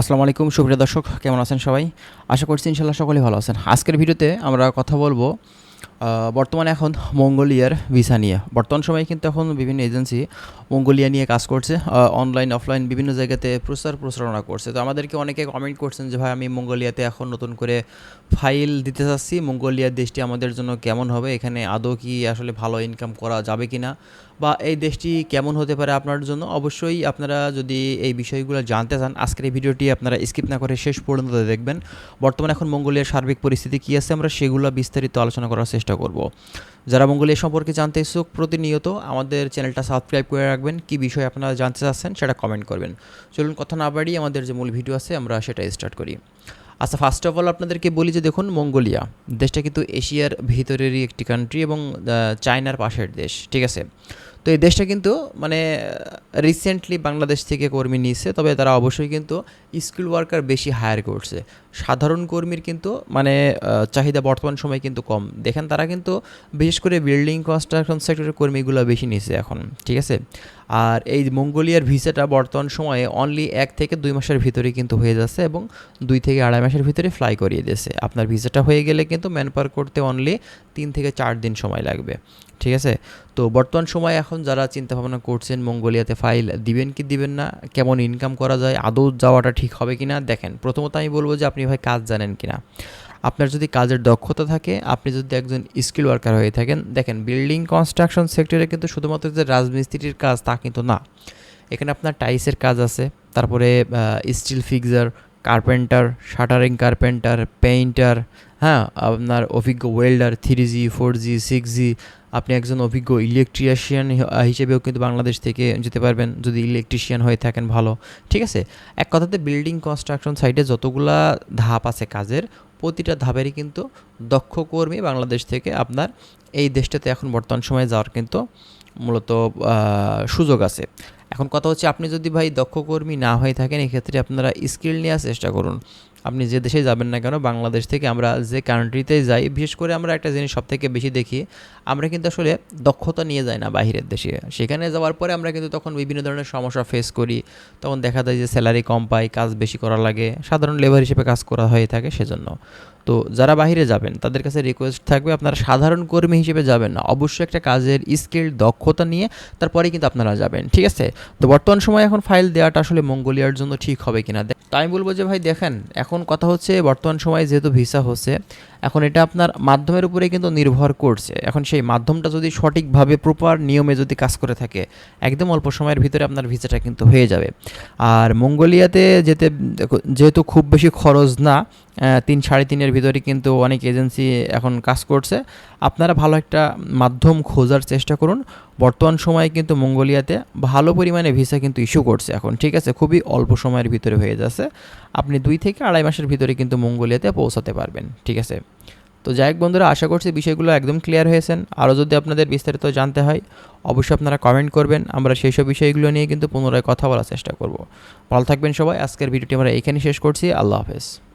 আসসালামু আলাইকুম, সুপ্রিয় দর্শক, কেমন আছেন সবাই? আশা করছি ইনশাল্লাহ সকলেই ভালো আছেন। আজকের ভিডিওতে আমরা কথা বলব বর্তমানে এখন মঙ্গোলিয়ার ভিসা নিয়ে। বর্তমান সময়ে কিন্তু এখন বিভিন্ন এজেন্সি মঙ্গোলিয়া নিয়ে কাজ করছে অনলাইন অফলাইন বিভিন্ন জায়গাতে প্রচার প্রচারণা করছে। তো আমাদেরকে অনেকে কমেন্ট করছেন যে, ভাই, আমি মঙ্গোলিয়াতে এখন নতুন করে ফাইল দিতে চাচ্ছি। মঙ্গোলিয়ার দেশটি আমাদের জন্য কেমন হবে? এখানে আদৌ কি আসলে ভালো ইনকাম করা যাবে কি না বা এই দেশটি কেমন হতে পারে আপনার জন্য? অবশ্যই আপনারা যদি এই বিষয়গুলো জানতে চান, আজকের এই ভিডিওটি আপনারা স্কিপ না করে শেষ পর্যন্ত দেখবেন। বর্তমানে এখন মঙ্গোলিয়ার সার্বিক পরিস্থিতি কী আছে? আমরা সেগুলো বিস্তারিত আলোচনা করার চেষ্টা করব। যারা মঙ্গোলিয়া সম্পর্কে জানতে ইচ্ছুক, প্রতিনিয়ত আমাদের চ্যানেলটা সাবস্ক্রাইব করে রাখবেন। কী বিষয় আপনারা জানতে চাচ্ছেন সেটা কমেন্ট করবেন। চলুন কথা না বাড়িয়ে আমাদের যে মূল ভিডিও আছে, আমরা সেটা স্টার্ট করি। আচ্ছা ফার্স্ট অফ অল আপনাদেরকে বলি যে দেখুন, মঙ্গোলিয়া দেশটা কিন্তু এশিয়ার ভিতরেরই একটি কান্ট্রি এবং চায়নার পাশের দেশ, ঠিক আছে? তো এই দেশটা কিন্তু মানে রিসেন্টলি বাংলাদেশ থেকে কর্মী নিয়েছে, তবে তারা অবশ্যই কিন্তু স্কিল ওয়ার্কার বেশি হায়ার করছে। সাধারণ কর্মীর কিন্তু মানে চাহিদা বর্তমান সময়ে কিন্তু কম। দেখেন, তারা কিন্তু বিশেষ করে বিল্ডিং কনস্ট্রাকশন সেক্টরের কর্মীগুলো বেশি নিয়েছে এখন, ঠিক আছে? আর এই মঙ্গোলিয়ার ভিসাটা বর্তমান সময়ে অনলি এক থেকে দুই মাসের ভিতরে কিন্তু হয়ে যাচ্ছে এবং দুই থেকে আড়াই মাসের ভিতরে ফ্লাই করিয়ে দিয়েছে। আপনার ভিসাটা হয়ে গেলে কিন্তু ম্যান করতে অনলি তিন থেকে চার দিন সময় লাগবে, ঠিক আছে? তো বর্তমান সময়ে এখন যারা চিন্তা ভাবনা করছেন মঙ্গোলিয়াতে ফাইল দিবেন কি দিবেন না, কেমন ইনকাম করা যায়, আদৌ যাওয়াটা ঠিক হবে কি না দেখেন, প্রথমত আমি বলব যে আপনি ভাই কাজ জানেন কি না আপনার যদি কাজের দক্ষতা থাকে, আপনি যদি একজন স্কিল ওয়ার্কার হয়ে থাকেন, দেখেন বিল্ডিং কনস্ট্রাকশন সেক্টরে কিন্তু শুধুমাত্র যে রাজমিস্ত্রির কাজ তা কিন্তু না। এখানে আপনার টাইসের কাজ আছে, তারপরে steel fixer carpenter shuttering carpenter painter হ্যাঁ আপনার অভিজ্ঞ welder three G four G six G আপনি একজন অভিজ্ঞ ইলেকট্রিশিয়ান হিসেবেও কিন্তু বাংলাদেশ থেকে যেতে পারবেন যদি ইলেকট্রিশিয়ান হয়ে থাকেন ভালো, ঠিক আছে? এক কথাতে বিল্ডিং কনস্ট্রাকশন সাইটে যতগুলা ধাপ আছে কাজের, প্রতিটা ধাপেরই কিন্তু দক্ষ কর্মী বাংলাদেশ থেকে আপনার এই দেশটাতে এখন বর্তমান সময়ে যাওয়ার কিন্তু মূলত সুযোগ আছে। এখন কথা হচ্ছে আপনি যদি ভাই দক্ষ কর্মী না হয়ে থাকেন, এক্ষেত্রে আপনারা স্কিল নেওয়ার চেষ্টা করুন। আপনি যে দেশে যাবেন না কেন, বাংলাদেশ থেকে আমরা যে কান্ট্রিতে যাই, বিশেষ করে আমরা একটা জিনিস সব থেকে বেশি দেখি, আমরা কিন্তু আসলে দক্ষতা নিয়ে যাই না বাইরের দেশে। সেখানে যাওয়ার পরে আমরা কিন্তু তখন বিভিন্ন ধরনের সমস্যা ফেস করি, তখন দেখা যায় যে স্যালারি কম পাই, কাজ বেশি করা লাগে, সাধারণ লেবার হিসেবে কাজ করা হয়ে থাকে সেজন্য। তো যারা বাইরে যাবেন, তাদের কাছে রিকোয়েস্ট থাকবে আপনারা সাধারণ কর্মী হিসেবে যাবেন না, অবশ্যই একটা কাজের স্কিল দক্ষতা নিয়ে তারপরে কিন্তু আপনারা যাবেন, ঠিক আছে? তো বর্তমান সময়ে এখন ফাইল দেওয়াটা আসলে মঙ্গোলিয়ার জন্য ঠিক হবে কিনা? তাই আমি বলব যে ভাই, দেখেন, এখন কথা হচ্ছে বর্তমান সময়ে যেহেতু ভিসা হচ্ছে এখন এটা আপনার মাধ্যমের উপরে কিন্তু নির্ভর করছে। এখন সেই মাধ্যমটা যদি সঠিকভাবে প্রপার নিয়মে যদি কাজ করে থাকে, একদম অল্প সময়ের ভিতরে আপনার ভিসাটা কিন্তু হয়ে যাবে। আর মঙ্গোলিয়াতে যেতে, যেহেতু খুব বেশি খরচ না তিন সাড়ে তিনের ভিতরে কিন্তু অনেক এজেন্সি এখন কাজ করছে। আপনারা ভালো একটা মাধ্যম খোঁজার চেষ্টা করুন। বর্তমান সময়ে কিন্তু মঙ্গোলিয়াতে ভালো পরিমাণে ভিসা কিন্তু ইস্যু করছে এখন, ঠিক আছে? খুবই অল্প সময়ের ভিতরে হয়ে যাচ্ছে। আপনি দুই থেকে আড়াই মাসের ভিতরে কিন্তু মঙ্গোলিয়াতে পৌঁছাতে পারবেন, ঠিক আছে? তো যাই হোক বন্ধুরা, আশা করছি বিষয়গুলো একদম ক্লিয়ার হয়েছেন। আরও যদি আপনাদের বিস্তারিত জানতে হয়, অবশ্যই আপনারা কমেন্ট করবেন। আমরা সেই সব বিষয়গুলো নিয়ে কিন্তু পুনরায় কথা বলার চেষ্টা করব। ভালো থাকবেন সবাই। আজকের ভিডিওটি আমরা এখানে শেষ করছি। আল্লাহ হাফেজ।